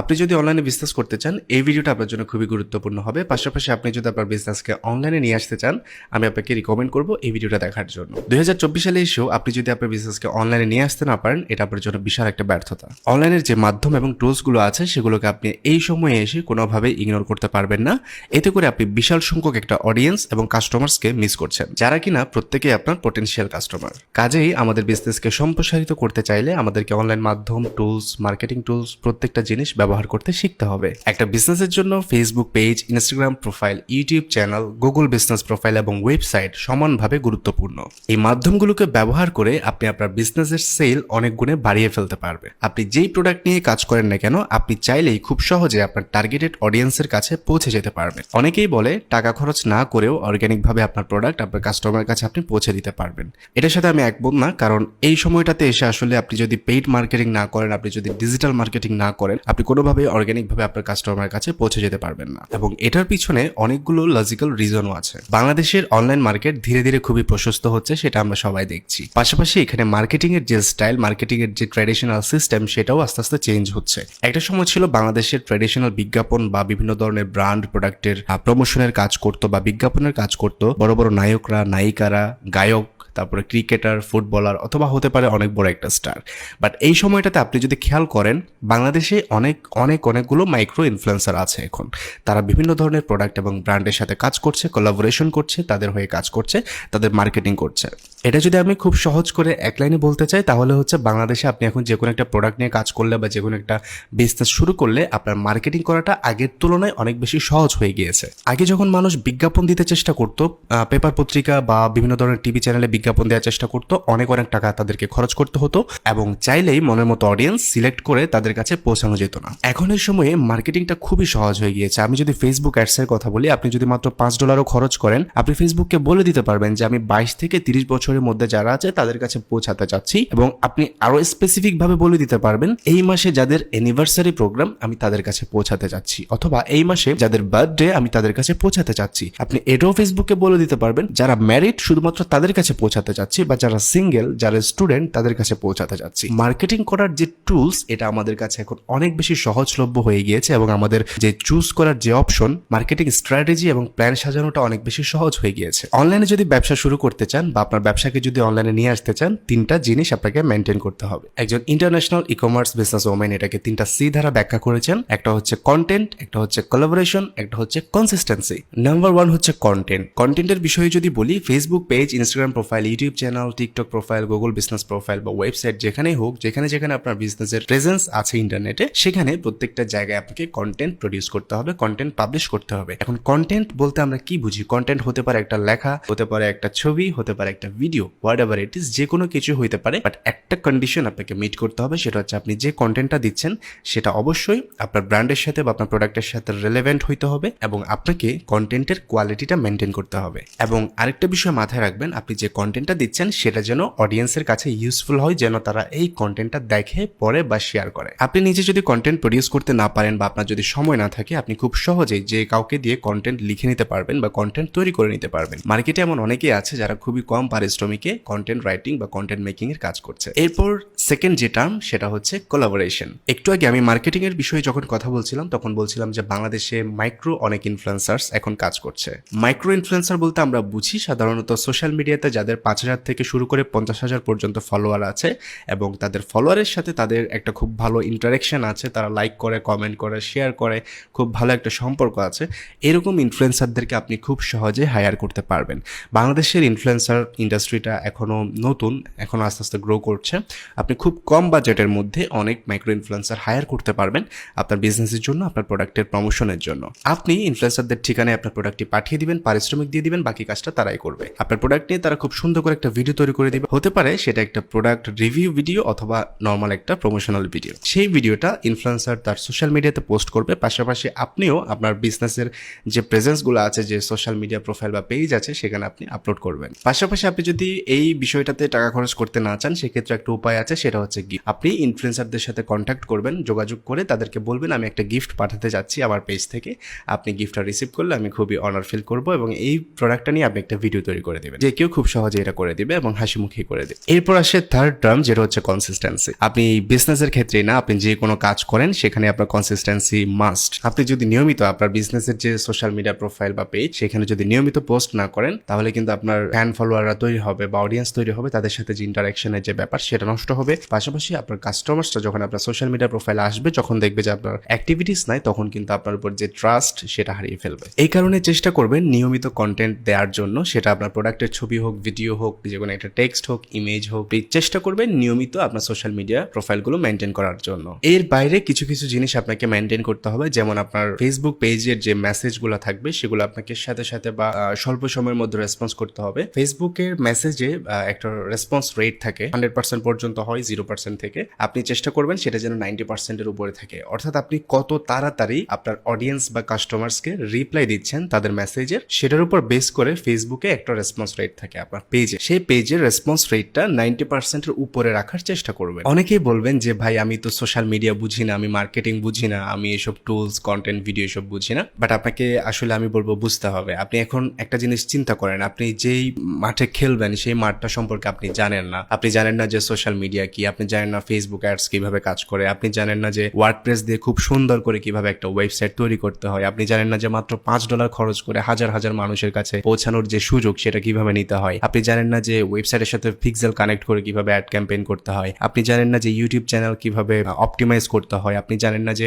আপনি যদি অনলাইনে বিজনেস করতে চান, এই ভিডিওটা আপনার জন্য খুবই গুরুত্বপূর্ণ হবে। পাশাপাশি আপনি যদি আপনার বিজনেসকে অনলাইনে নিয়ে আসতে চান, আমি আপনাকে রিকমেন্ড করব এই ভিডিওটা দেখার জন্য। দু হাজার চব্বিশ সালে এসেও আপনি যদি আপনার বিজনেসকে অনলাইনে নিয়ে আসতে না পারেন, এটা আপনার জন্য বিশাল একটা ব্যর্থতা। অনলাইনের যে মাধ্যম এবং টুলসগুলো আছে, সেগুলোকে আপনি এই সময়ে এসে কোনোভাবে ইগনোর করতে পারবেন না। এতে করে আপনি বিশাল সংখ্যক একটা অডিয়েন্স এবং কাস্টমার্সকে মিস করছেন, যারা কিনা প্রত্যেকেই আপনার পটেনশিয়াল কাস্টমার কাজেই আমাদের বিজনেসকে সম্প্রসারিত করতে চাইলে আমাদেরকে অনলাইন মাধ্যম টুলস মার্কেটিং টুলস প্রত্যেকটা জিনিস ব্যবহার করতে শিখতে হবে। একটা বিজনেসের জন্য Facebook page Instagram profile YouTube channel Google business profile এবং ওয়েবসাইট সমানভাবে গুরুত্বপূর্ণ। এই মাধ্যমগুলোকে ব্যবহার করে আপনি আপনার বিজনেসের সেল অনেক গুণে বাড়িয়ে ফেলতে পারবে আপনি যেই প্রোডাক্ট নিয়ে কাজ করেন না কেন, আপনি চাইলেই খুব সহজে আপনার টার্গেটেড অডিয়েন্সের কাছে পৌঁছে যেতে পারবেন। অনেকেই বলে, টাকা খরচ না করেও অর্গ্যানিকভাবে আপনার প্রোডাক্ট আপনার কাস্টমারের কাছে আপনি পৌঁছে দিতে পারবেন। এটার সাথে আমি একমত না, কারণ এই সময়টাতে এসে আসলে আপনি যদি পেইড মার্কেটিং না করেন, আপনি যদি ডিজিটাল মার্কেটিং না করেন, আপনি কোনোভাবে অর্গ্যানিকভাবে আপনার কাস্টমারের কাছে পৌঁছে যেতে পারবেন না। এবং এটার পিছনে অনেকগুলো লজিক্যাল রিজনও আছে। বাংলাদেশের অনলাইন মার্কেট ধীরে ধীরে খুবই প্রশস্ত হচ্ছে, সেটা আমরা সবাই দেখছি। পাশাপাশি এখানে মার্কেটিং এর যে স্টাইল মার্কেটিং এর যে ট্র্যাডিশনাল সিস্টেম সেটাও আস্তে আস্তে চেঞ্জ হচ্ছে। একটা সময় ছিল বাংলাদেশের ট্র্যাডিশনাল বিজ্ঞাপন বা বিভিন্ন ধরনের ব্র্যান্ড প্রোডাক্টের প্রমোশনের কাজ করতো বা বিজ্ঞাপনের কাজ করতো। বড় বড় নায়করা, নায়িকারা, গায়ক, তারপরে ক্রিকেটার ফুটবলার অথবা হতে পারে অনেক বড় একটা স্টার বাট এই সময়টাতে আপনি যদি খেয়াল করেন, বাংলাদেশে অনেক অনেক অনেকগুলো মাইক্রো ইনফ্লুয়েন্সার আছে এখন। তারা বিভিন্ন ধরনের প্রোডাক্ট এবং ব্র্যান্ডের সাথে কাজ করছে কোলাবোরেশন করছে, তাদের হয়ে কাজ করছে, তাদের মার্কেটিং করছে। এটা যদি আমি খুব সহজ করে এক লাইনে বলতে চাই, তাহলে হচ্ছে বাংলাদেশে আপনি এখন যে কোনো একটা প্রোডাক্ট নিয়ে কাজ করলে বা যে কোনো একটা বিজনেস শুরু করলে আপনার মার্কেটিং করাটা আগের তুলনায় অনেক বেশি সহজ হয়ে গিয়েছে। আগে যখন মানুষ বিজ্ঞাপন দিতে চেষ্টা করতো পেপার পত্রিকা বা বিভিন্ন ধরনের টিভি চ্যানেলে বিজ্ঞাপন দেওয়ার চেষ্টা করতো, অনেক অনেক টাকা তাদেরকে খরচ করতে হতো এবং চাইলেই মনের মতো অডিয়েন্স সিলেক্ট করে তাদের কাছে পৌঁছানো যেত না। এখনের সময়ে মার্কেটিংটা খুবই সহজ হয়ে গিয়েছে। আমি যদি ফেসবুক অ্যাডসের কথা বলি, আপনি যদি মাত্র পাঁচ ডলারও খরচ করেন, আপনি ফেসবুককে বলে দিতে পারবেন যে, আমি বাইশ থেকে তিরিশ বছরের মধ্যে যারা আছে, তাদের কাছে পৌঁছাতে চাচ্ছি এবং আপনি আরও স্পেসিফিক ভাবে বলে দিতে পারবেন, এই মাসে যাদের অ্যানিভার্সারি প্রোগ্রাম আমি তাদের কাছে পৌঁছাতে চাচ্ছি। অথবা এই মাসে যাদের বার্থডে আমি তাদের কাছে পৌঁছাতে চাচ্ছি। আপনি এটাও ফেসবুকে বলে দিতে পারবেন, যারা ম্যারিড শুধুমাত্র তাদের কাছে পৌঁছাতে চাচ্ছি বা যারা সিঙ্গেল যারা স্টুডেন্ট তাদের কাছে পৌঁছাতে চাচ্ছি। মার্কেটিং করার যে টুলস এটা আমাদের কাছে এখন অনেক বেশি সহজলভ্য হয়ে গিয়েছে এবং আমাদের যে চুজ করার যে অপশন মার্কেটিং স্ট্র্যাটেজি এবং প্ল্যান সাজানোটা অনেক বেশি সহজ হয়ে গিয়েছে। অনলাইনে যদি ব্যবসা শুরু করতে চান বা আপনার ব্যবসাকে যদি অনলাইনে নিয়ে আসতে চান, তিনটা জিনিস আপনাকে মেনটেন করতে হবে। একজন international e commerce business women এটাকে তিনটা সি ধারা ব্যাখ্যা করেছেন। একটা হচ্ছে কন্টেন্ট একটা হচ্ছে কোলাবোরেশন একটা হচ্ছে কনসিস্টেন্সি নাম্বার ওয়ান হচ্ছে কন্টেন্ট কন্টেন্টের বিষয়ে যদি বলি Facebook page Instagram profile YouTube channel TikTok profile Google business profile বা ওয়েবসাইট যেখানেই হোক, যেখানে যেখানে আপনার বিজনেসের প্রেজেন্স আছে ইন্টারনেটে সেখানে প্রত্যেকটা জায়গায় আপনাকে কন্টেন্ট প্রডিউস করতে হবে কন্টেন্ট পাবলিশ করতে হবে। এখন কন্টেন্ট বলতে আমরা কি বুঝি? কন্টেন্ট হতে পারে একটা লেখা, হতে পারে একটা ছবি, হতে পারে একটা video whatever it is যে কোনো কিছু হইতে পারে বাট একটা কন্ডিশন আপনাকে মিট করতে হবে, সেটা হচ্ছে আপনি যে কন্টেন্টটা দিচ্ছেন, সেটা অবশ্যই আপনার ব্র্যান্ডের সাথে বা আপনার প্রোডাক্টের সাথে রেলেভেন্ট হইতে হবে এবং আপনাকে কন্টেন্টের কোয়ালিটিটা মেনটেন করতে হবে। এবং আরেকটা বিষয় মাথায় রাখবেন, আপনি যে কন্টেন্টটা দিচ্ছেন, সেটা যেন অডিয়েন্সের কাছে ইউজফুল হয়, যেন তারা এই কন্টেন্টটা দেখে, পড়ে বা শেয়ার করে। আপনি নিজে যদি কন্টেন্ট প্রডিউস করতে না পারেন বা আপনার যদি সময় না থাকে, আপনি খুব সহজেই যে কাউকে দিয়ে কন্টেন্ট লিখে নিতে পারবেন বা কন্টেন্ট তৈরি করে নিতে পারবেন। মার্কেটে এমন অনেকেই আছে যারা খুবই কম পারিশ্রমিকে কন্টেন্ট রাইটিং বা কন্টেন্ট মেকিং এর কাজ করছে। এরপর সেকেন্ড যে টার্ম সেটা হচ্ছে কোলাবোরেশন একটু আগে আমি মার্কেটিং এর বিষয়ে যখন কথা বলছিলাম, তখন বলছিলাম যে বাংলাদেশে মাইক্রো অনেক ইনফ্লুয়েন্সার্স এখন কাজ করছে। মাইক্রো ইনফ্লুয়েন্সার বলতে আমরা বুঝি সাধারণত সোশ্যাল মিডিয়াতে যাদের পাঁচ হাজার থেকে শুরু করে পঞ্চাশ হাজার পর্যন্ত ফলোয়ার আছে এবং তাদের ফলোয়ারের সাথে তাদের একটা খুব ভালো ইন্টারাকশন আছে, তারা লাইক করে কমেন্ট করে শেয়ার করে, খুব ভালো একটা সম্পর্ক আছে। এরকম ইনফ্লুয়েন্সারদেরকে আপনি খুব সহজে হায়ার করতে পারবেন। বাংলাদেশের ইনফ্লুয়েন্সার ইন্ডাস্ট্রিটা এখনও নতুন এখনও আস্তে আস্তে গ্রো করছে। আপনি খুব কম বাজেটের মধ্যে অনেক মাইক্রো ইনফ্লুয়েন্সার হায়ার করতে পারবেন আপনার বিজনেসের জন্য, আপনার প্রোডাক্টের প্রমোশনের জন্য। আপনি ইনফ্লুয়েন্সারদের ঠিকানায় আপনার প্রোডাক্টটি পাঠিয়ে দিবেন, পারিশ্রমিক দিয়ে দিবেন, বাকি কাজটা তারাই করবে। আপনার প্রোডাক্ট নিয়ে তারা খুব সুন্দর করে একটা ভিডিও তৈরি করে দিবে। হতে পারে সেটা একটা প্রোডাক্ট রিভিউ ভিডিও অথবা নর্মাল একটা প্রমোশনাল ভিডিও সেই ভিডিওটা ইনফ্লুয়েন্সার তার সোশ্যাল মিডিয়াতে পোস্ট করবে, পাশাপাশি আপনিও আপনার বিজনেসের যে প্রেজেন্সগুলো আছে, যে সোশ্যাল মিডিয়া প্রোফাইল বা পেজ আছে, সেখানে আপনি আপলোড করবেন। পাশাপাশি আপনি যদি এই বিষয়টাতে টাকা খরচ করতে না চান, সেক্ষেত্রে একটা উপায় আছে, সেটা হচ্ছে গিফট আপনি ইনফ্লুয়েন্সারদের সাথে কন্ট্যাক্ট করবেন, যোগাযোগ করে তাদেরকে বলবেন, আমি একটা গিফট পাঠাতে যাচ্ছি আমার পেজ থেকে। আপনি গিফটটা রিসিভ করলে আমি খুবই অনার ফিল করব এবং এই প্রোডাক্টটা নিয়ে আপনি একটা ভিডিও তৈরি করে দেবেন। যে কেউ খুব সহজে এটা করে দিবে এবং হাসি মুখে করে দেবে। এরপর আসে থার্ড টার্ম যেটা হচ্ছে কনসিস্টেন্সি আপনি বিজনেসের ক্ষেত্রে না, আপনি যে কোনো কাজ করেন করেন, সেখানে আপনার কনসিস্টেন্সি মাস্ট আপনি যদি নিয়মিত আপনার বিজনেসের যে সোশ্যাল মিডিয়া প্রোফাইল বা পেজ সেখানে যদি নিয়মিত পোস্ট না করেন, তাহলে কিন্তু আপনার ফ্যান ফলোয়াররা তৈরি হবে বা অডিয়েন্স তৈরি হবে, তাদের সাথে যে ইন্টারাকশনের যে ব্যাপার, সেটা নষ্ট হবে। পাশাপাশি আপনার কাস্টমার্সটা যখন আপনার সোশ্যাল মিডিয়া প্রোফাইলে আসবে, যখন দেখবে যে আপনার অ্যাক্টিভিটিস নাই, তখন কিন্তু আপনার উপর যে ট্রাস্ট সেটা হারিয়ে ফেলবে। এই কারণে চেষ্টা করবেন নিয়মিত কন্টেন্ট দেওয়ার জন্য। সেটা আপনার প্রোডাক্টের ছবি হোক ভিডিও হোক, যে কোনো একটা টেক্সট হোক ইমেজ হোক চেষ্টা করবেন নিয়মিত আপনার সোশ্যাল মিডিয়া প্রোফাইলগুলো মেনটেন করার জন্য। এর বাইরে কিছু কিছু জিনিস আপনাকে মেনটেন করতে হবে। যেমন আপনার ফেসবুক পেজের যে মেসেজগুলো থাকবে, সেগুলো আপনাকে সাথে সাথে বা স্বল্প সময়ের মধ্যে রেসপন্স করতে হবে। ফেসবুকের মেসেজে একটা রেসপন্স রেট থাকে। হান্ড্রেড পার্সেন্ট পর্যন্ত হয় জিরো পার্সেন্ট থেকে। আপনি চেষ্টা করবেন সেটা যেন নাইনটি পার্সেন্টের উপরে থাকে। অর্থাৎ আপনি কত তাড়াতাড়ি আপনার অডিয়েন্স বা কাস্টমার্সকে রিপ্লাই দিচ্ছেন তাদের মেসেজের সেটার উপর বেস করে ফেসবুকে একটা রেসপন্স রেট থাকে আপনার পেজে সেই পেজের রেসপন্স রেটটা নাইনটি পার্সেন্টের উপরে রাখার চেষ্টা করবেন। অনেকেই বলবেন যে, ভাই, আমি তো সোশ্যাল মিডিয়া বুঝি না আমি মার্কেটিং বুঝি না, আমি এসব টুলস কন্টেন্ট ভিডিও এসব বুঝি না। বাট আপনাকে আসলে আমি বলব, বুঝতে হবে। আপনি এখন একটা জিনিস চিন্তা করেন, আপনি যেই মাঠে খেলবেন, সেই মাঠটা সম্পর্কে আপনি জানেন না। আপনি জানেন না যে সোশ্যাল মিডিয়া কি, আপনি জানেন না ফেসবুক অ্যাডস কীভাবে কাজ করে, আপনি জানেন না যে ওয়ার্ডপ্রেস দিয়ে খুব সুন্দর করে কীভাবে একটা ওয়েবসাইট তৈরি করতে হয়। আপনি জানেন না যে মাত্র পাঁচ ডলার খরচ করে হাজার হাজার মানুষের কাছে পৌঁছানোর যে সুযোগ, সেটা কীভাবে নিতে হয়। আপনি জানেন না যে ওয়েবসাইটের সাথে পিক্সেল কানেক্ট করে কীভাবে অ্যাড ক্যাম্পেইন করতে হয়। আপনি জানেন না যে ইউটিউব চ্যানেল কীভাবে অপটিমাইজ করতে হয়। আপনি জানেন না যে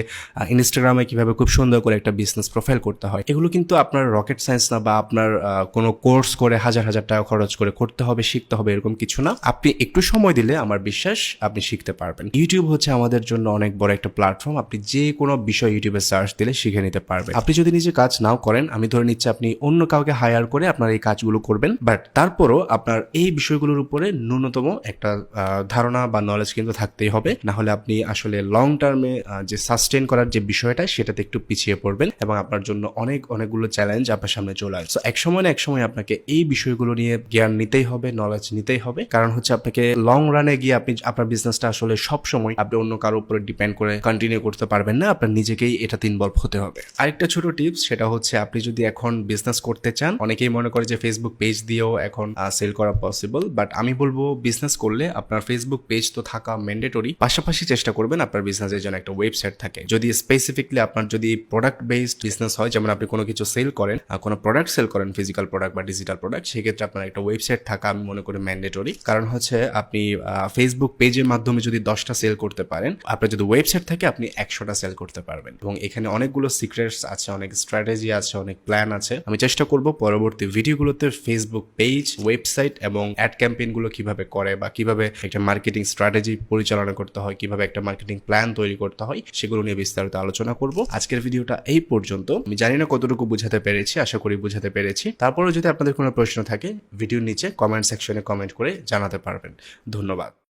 ইনস্টাগ্রামে কীভাবে খুব সুন্দর করে একটা বিজনেস প্রোফাইল করতে হয়। এগুলো কিন্তু আপনার রকেট সায়েন্স না বা আপনার কোনো কোর্স করে হাজার হাজার টাকা খরচ করে করতে হবে, শিখতে হবে এরকম কিছু না। আপনি একটু সময় দিলে আমার বিশ্বাস আপনি শিখতে পারবেন। ইউটিউব হচ্ছে আমাদের জন্য অনেক বড় একটা প্ল্যাটফর্ম আপনি যে কোনো বিষয় ইউটিউবে সার্চ দিলে শিখে নিতে পারবেন। আপনি যদি নিজে কাজ নাও করেন, আমি ধরে নিচ্ছি আপনি অন্য কাউকে হায়ার করে আপনার এই কাজগুলো করবেন। বাট তারপরও আপনার এই বিষয়গুলোর উপরে ন্যূনতম একটা ধারণা বা নলেজ কিন্তু থাকতেই হবে। না হলে আপনি আসলে লং টার্মে যে সাস্টেন করার যে বিষয়টা, সেটাতে একটু পিছিয়ে পড়বেন এবং আপনার জন্য অনেক, অনেকগুলো চ্যালেঞ্জ আপনার সামনে চলে আসবে। তো এক সময় না এক সময় আপনাকে এই বিষয়গুলো নিয়ে জ্ঞান নিতেই হবে নলেজ নিতেই হবে। কারণ হচ্ছে আপনাকে লং রানে গিয়ে আপনি, আপনার বিজনেসটা আসলে সব সময় আপনি অন্য কারোর উপরে ডিপেন্ড করে কন্টিনিউ করতে পারবেন না, আপনার নিজেকেই এটাতে ইনভলভ হতে হবে। আরেকটা ছোট টিপস সেটা হচ্ছে আপনি যদি এখন বিজনেস করতে চান, অনেকেই মনে করে যে ফেসবুক পেজ দিয়েও এখন সেল করা পসিবল বাট আমি বলব বিজনেস করলে আপনার ফেসবুক পেজ তো থাকা ম্যান্ডেটরি পাশাপাশি চেষ্টা করবেন আপনার বিজনেসের জন্য একটা ওয়েবসাইট থাকে। যদি স্পেসিফিকলি আপনার যদি প্রোডাক্ট বেসড বিজনেস হয়, যেমন আপনি কোনো কিছু সেল করেন কোনো প্রোডাক্ট সেল করেন ফিজিক্যাল প্রোডাক্ট বা ডিজিটাল প্রোডাক্ট সেক্ষেত্রে আপনার একটা ওয়েবসাইট থাকা আমি মনে করি ম্যান্ডেটরি কারণ হচ্ছে আপনি ফেসবুক পেজের মাধ্যমে যদি দশটা সেল করতে পারেন, আপনার যদি ওয়েবসাইট থাকে, আপনি একশোটা সেল করতে পারবেন। এবং এখানে অনেকগুলো সিক্রেটস আছে, অনেক স্ট্র্যাটেজি আছে, অনেক প্ল্যান আছে। আমি চেষ্টা করব পরবর্তী ভিডিওগুলোতে ফেসবুক পেজ ওয়েবসাইট এবং অ্যাড ক্যাম্পেইনগুলো কীভাবে করে বা কীভাবে একটা মার্কেটিং স্ট্র্যাটেজি পরিচালনা করতে হয়, কীভাবে একটা মার্কেটিং প্ল্যান তৈরি করতে হয় সেগুলো নিয়ে বিস্তারিত আলোচনা করব। আজকের ভিডিওটা এই পর্যন্ত। আমি জানি না কতটুকু বুঝাতে পেরেছি, আশা করি বুঝাতে পেরেছি। তারপরেও যদি আপনাদের কোনো প্রশ্ন থাকে, ভিডিওর নিচে কমেন্ট সেকশনে কমেন্ট করে জানাতে পারবেন। ধন্যবাদ।